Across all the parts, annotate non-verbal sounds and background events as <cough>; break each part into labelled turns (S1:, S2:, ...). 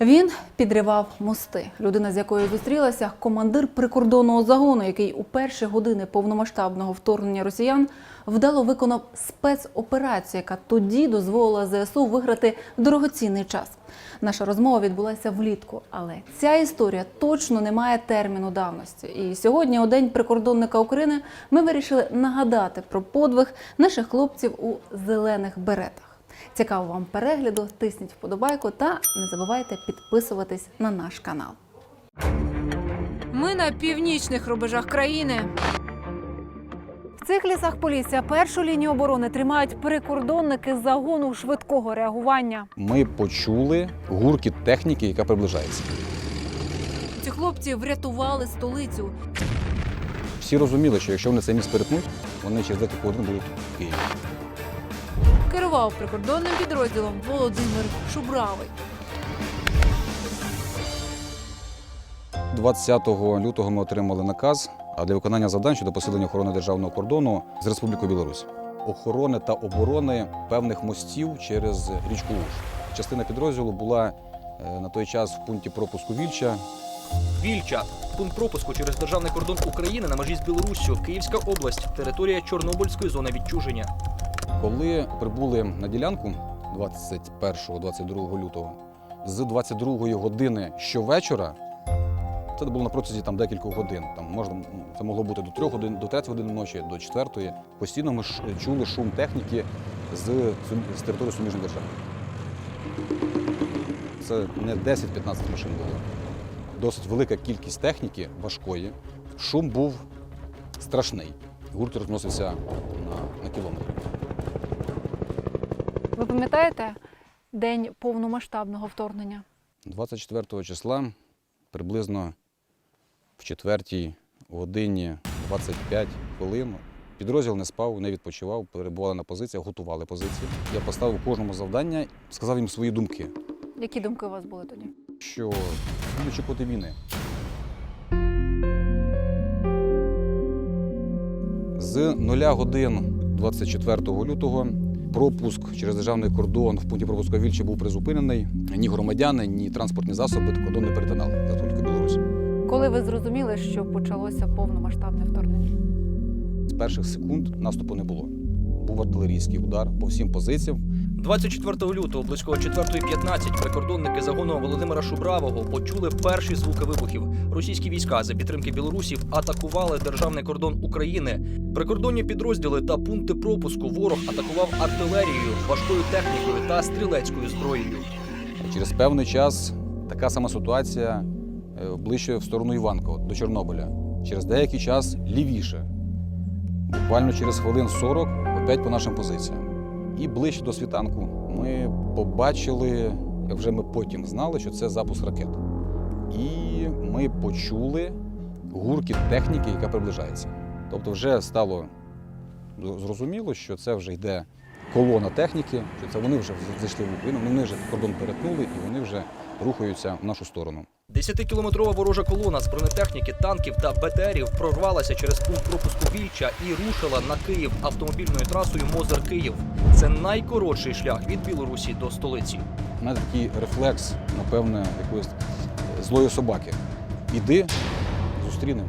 S1: Він підривав мости. Людина, з якою зустрілася, командир прикордонного загону, який у перші години повномасштабного вторгнення росіян вдало виконав спецоперацію, яка тоді дозволила ЗСУ виграти дорогоцінний час. Наша розмова відбулася влітку, але ця історія точно не має терміну давності. І сьогодні, у день прикордонника України, ми вирішили нагадати про подвиг наших хлопців у зелених беретах. Цікаво вам перегляду, тисніть вподобайку та не забувайте підписуватись на наш канал.
S2: Ми на північних рубежах країни.
S1: В цих лісах Полісся першу лінію оборони тримають прикордонники загону швидкого реагування.
S3: Ми почули гуркіт техніки, яка приближається.
S2: Ці хлопці врятували столицю.
S3: Всі розуміли, що якщо вони цей міст перетнуть, вони через декілька годин будуть в Києві.
S2: Керував прикордонним підрозділом Володимир Шубравий.
S3: 20 лютого ми отримали наказ для виконання завдань щодо посилення охорони державного кордону з Республікою Білорусь. Охорони та оборони певних мостів через річку Уж. Частина підрозділу була е, на той час в пункті пропуску Вільча.
S4: Вільча пункт пропуску через державний кордон України на межі з Білоруссю, Київська область, територія Чорнобильської зони відчуження.
S3: Коли прибули на ділянку 21-22 лютого, з 22 години щовечора, це було на протязі там декількох годин. Там можна це могло бути до 3 годин, до 3 години ночі, до 4. Постійно ми ш- чули шум техніки з, з території суміжної держави. Це не 10-15 машин було. Досить велика кількість техніки важкої. Шум був страшний. Гурт розносився на, на кілометр.
S1: Пам'ятаєте день повномасштабного вторгнення?
S3: 24 числа приблизно в 4 годині 25 хвилин підрозділ не спав, не відпочивав, перебували на позиціях, готували позиції. Я поставив кожному завдання, сказав їм свої думки,
S1: Які думки у вас були тоді?
S3: що очікувати війни. З 0 годин 24 лютого пропуск через державний кордон в пункті пропуску Вільчі був призупинений. Ні громадяни, ні транспортні засоби кордон не перетинали за Республіку Білорусь.
S1: Коли ви зрозуміли, що почалося повномасштабне вторгнення?
S3: З перших секунд наступу не було. Був артилерійський удар по всім позиціям.
S4: 24 лютого близько 4.15 прикордонники загону Володимира Шубравого почули перші звуки вибухів. Російські війська за підтримки білорусів атакували державний кордон України. Прикордонні підрозділи та пункти пропуску ворог атакував артилерією, важкою технікою та стрілецькою зброєю.
S3: Через певний час така сама ситуація е, ближче в сторону Іванка, от, до Чорнобиля. Через деякий час лівіше. Буквально через хвилин 40 опять по нашим позиціям. І ближче до світанку ми побачили, як вже ми потім знали, що це запуск ракет. І ми почули гуркіт техніки, яка приближається. Тобто вже стало зрозуміло, що це вже йде колона техніки, що це вони вже зайшли в Україну, вони вже кордон перетнули і вони вже рухаються в нашу сторону.
S4: Десятикілометрова ворожа колона з бронетехніки, танків та БТРів прорвалася через пункт пропуску Вільча і рушила на Київ автомобільною трасою Мозер-Київ. Це найкоротший шлях від Білорусі до столиці.
S3: У мене такий рефлекс, напевне, якоїсь е, злої собаки. Іди, зустрінемо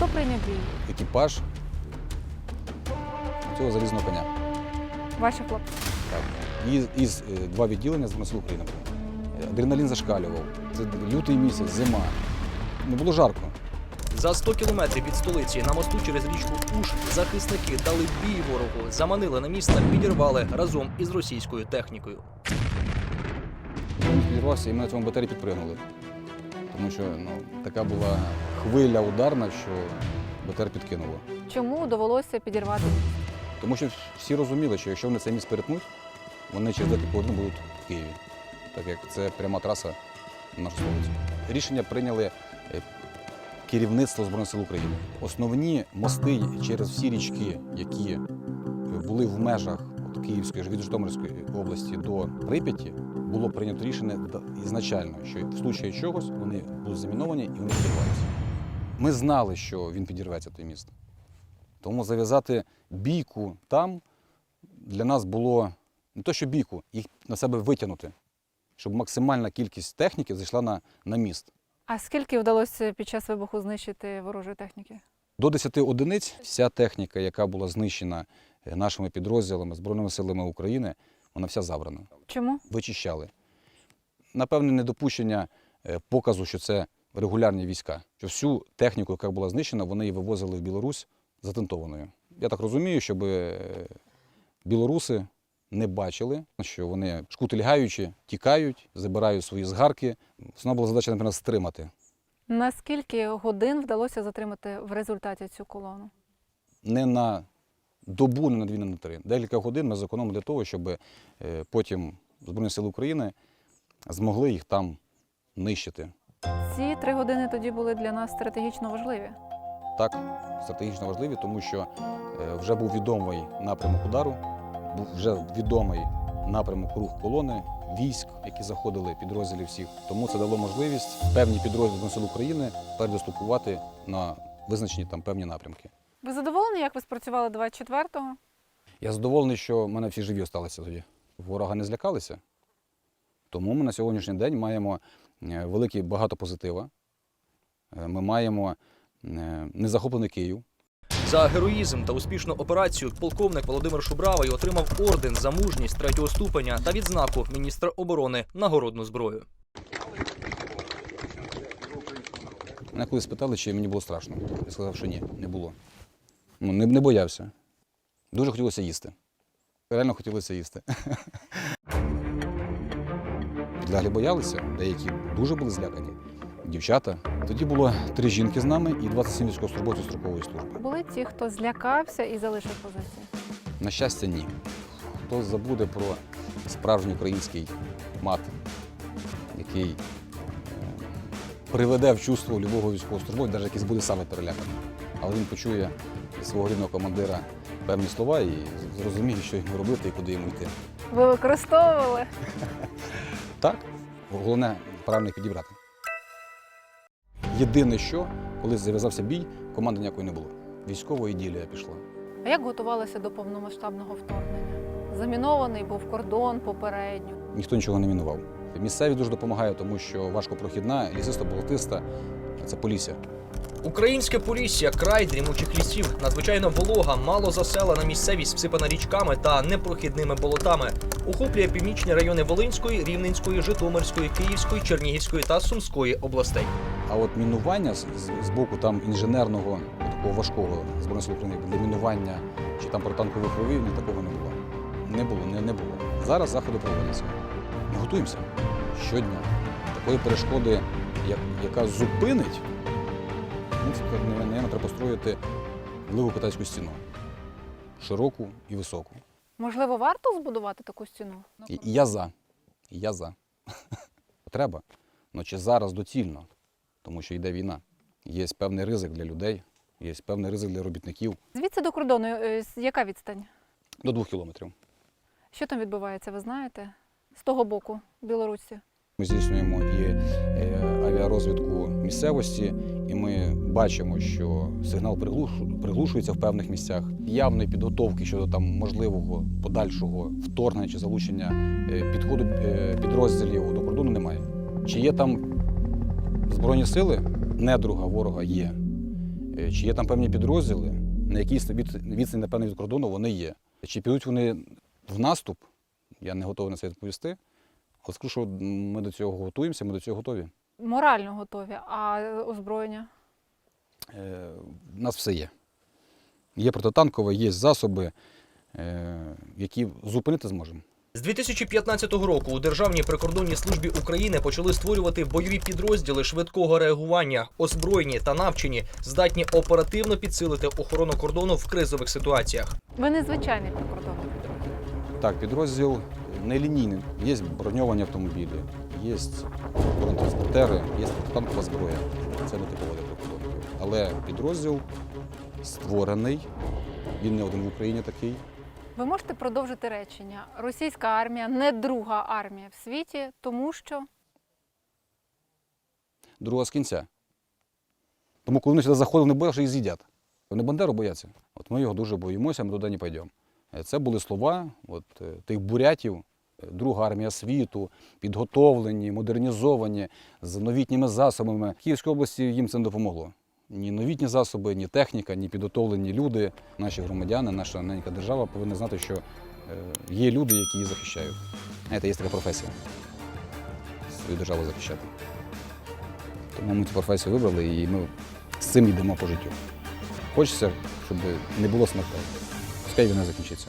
S1: Хто прийняв бій?
S3: екіпаж цього залізного коня.
S1: Ваші хлопці.
S3: Так. І, із е, два відділення з Сил України. Е, Адреналін зашкалював. Це лютий місяць, зима. Не було жарко.
S4: За 100 кілометрів від столиці на мосту через річку Уж захисники дали бій ворогу, заманили на місто, підірвали разом із російською технікою.
S3: Він підірвався і ми на цьому батарі підпригнули. Тому що ну, така була хвиля ударна, що БТР підкинуло.
S1: Чому довелося підірвати?
S3: Тому що всі розуміли, що якщо вони цей міст перетнуть, вони через декілька годин будуть в Києві, так як це пряма траса на нашу столицю. Рішення прийняли е, керівництво Збройних сил України. Основні мости через всі річки, які були в межах от Київської від Житомирської області до Прип'яті, було прийнято рішення ізначально, що в случаї чогось вони будуть заміновані і вони підірваються. Ми знали, що він підірветься той міст. Тому зав'язати бійку там для нас було не то, що бійку, їх на себе витягнути. щоб максимальна кількість техніки зайшла на, на міст.
S1: А скільки вдалося під час вибуху знищити ворожої техніки?
S3: До 10 одиниць вся техніка, яка була знищена е, нашими підрозділами, Збройними силами України, вона вся забрана.
S1: Чому?
S3: Вичищали. Напевне, недопущення е, показу, що це регулярні війська. Що всю техніку, яка була знищена, вони її вивозили в Білорусь затентованою. Я так розумію, щоб е, білоруси не бачили, що вони шкутильгаючи, тікають, забирають свої згарки. Основна була задача, напевно, стримати.
S1: На скільки годин вдалося затримати в результаті цю колону?
S3: не на добу, не на дві, не на три. Декілька годин ми зекономили для того, щоб е, потім Збройні Сили України змогли їх там нищити.
S1: Ці три години тоді були для нас стратегічно важливі.
S3: Так, стратегічно важливі, тому що е, вже був відомий напрямок удару, був вже відомий напрямок рух колони, військ, які заходили, підрозділів всіх. Тому це дало можливість певні підрозділи Сил України передоступувати на визначені там певні напрямки.
S1: Ви задоволені, як ви спрацювали 24-го?
S3: Я задоволений, що в мене всі живі залишилися тоді. Ворога не злякалися. Тому ми на сьогоднішній день маємо великий багато позитива. Е, Ми маємо е, незахоплений Київ.
S4: За героїзм та успішну операцію полковник Володимир Шубравий отримав орден за мужність третього ступеня та відзнаку міністра оборони нагородну зброю.
S3: Мене колись спитали, чи мені було страшно. Я сказав, що ні, не було. Ну, не, не боявся. Дуже хотілося їсти. Реально хотілося їсти. <laughs> Підлеглі боялися, деякі дуже були злякані. Дівчата. Тоді було три жінки з нами і 27 військовослужбовців строкової служби.
S1: Були ті, хто злякався і залишив позиції.
S3: На щастя, ні. Хто забуде про справжній український мат, який е, приведе в чувство любого військовослужбовця, навіть якийсь буде саме переляканий. Але він почує від свого рідного командира певні слова і зрозуміє, що йому робити і куди йому йти.
S1: Ви використовували? <laughs>
S3: Так, головне правильно їх підібрати. Єдине, що коли зав'язався бій, команди ніякої не було. Військова іділія пішла.
S1: А як готувалися до повномасштабного вторгнення? Замінований був кордон попередньо.
S3: ніхто нічого не мінував. Місцеві дуже допомагає, тому що важкопрохідна, лісисто болотиста це полісся.
S4: Українське Полісся край дрімучих лісів, надзвичайно волога, мало заселена місцевість, всипана річками та непрохідними болотами. Охоплює північні райони Волинської, Рівненської, Житомирської, Київської, Чернігівської та Сумської областей.
S3: А от мінування з, з, боку там інженерного, такого важкого збройних сил України для мінування чи там протанкових ровів, ні такого не було. Не було, не, не було. Зараз заходи проводяться. Ми готуємося щодня. Такої перешкоди, як, яка зупинить, це, наверно, треба построїти велику китайську стіну. Широку і високу.
S1: Можливо, варто збудувати таку стіну?
S3: І, я за. І я за. <laughs> Треба. Ну чи зараз доцільно, тому що йде війна. Є певний ризик для людей, є певний ризик для робітників
S1: Звідси до кордону е, яка відстань?
S3: до двох кілометрів.
S1: Що там відбувається, ви знаєте? З того боку, Білорусі.
S3: Ми здійснюємо і е, авіарозвідку місцевості, і ми бачимо, що сигнал приглушується в певних місцях. Явної підготовки щодо там можливого подальшого вторгнення чи залучення е, підходу е, підрозділів до кордону немає. Чи є там збройні сили? Недруга ворога є. Чи є там певні підрозділи, на якійсь від- відстані, напевно, від кордону вони є. Чи підуть вони в наступ? Я не готовий на це відповісти. Але скажу, що ми до цього готуємося, ми до цього готові.
S1: Морально готові, а озброєння?
S3: Е, У нас все є. Є протитанкове, є засоби, е, які зупинити зможемо.
S4: З 2015 року у Державній прикордонній службі України почали створювати бойові підрозділи швидкого реагування, озброєні та навчені, здатні оперативно підсилити охорону кордону в кризових ситуаціях.
S1: Ви незвичайний прикордонник.
S3: Так, підрозділ нелінійний. Є броньовані автомобілі, є бронетранспортери, є протитанкова зброя. Це не типово для прикордонників. Але підрозділ створений, він не один в Україні такий.
S1: Ви можете продовжити речення. Російська армія не друга армія в світі, тому що
S3: Друга з кінця. Тому коли вони сюди заходили, вони боялися, що їх з'їдять. Вони Бандеру бояться. От ми його дуже боїмося, ми туди не підемо. Це були слова от, е, тих бурятів, друга армія світу, підготовлені, модернізовані, з новітніми засобами. В Київській області їм це не допомогло. Ні новітні засоби, ні техніка, ні підготовлені люди. Наші громадяни, наша ненька держава повинна знати, що е, є люди, які її захищають. Знаєте, є така професія свою державу захищати. Тому ми цю професію вибрали і ми з цим йдемо по життю. Хочеться, щоб не було смертей. Пускай війна закінчиться.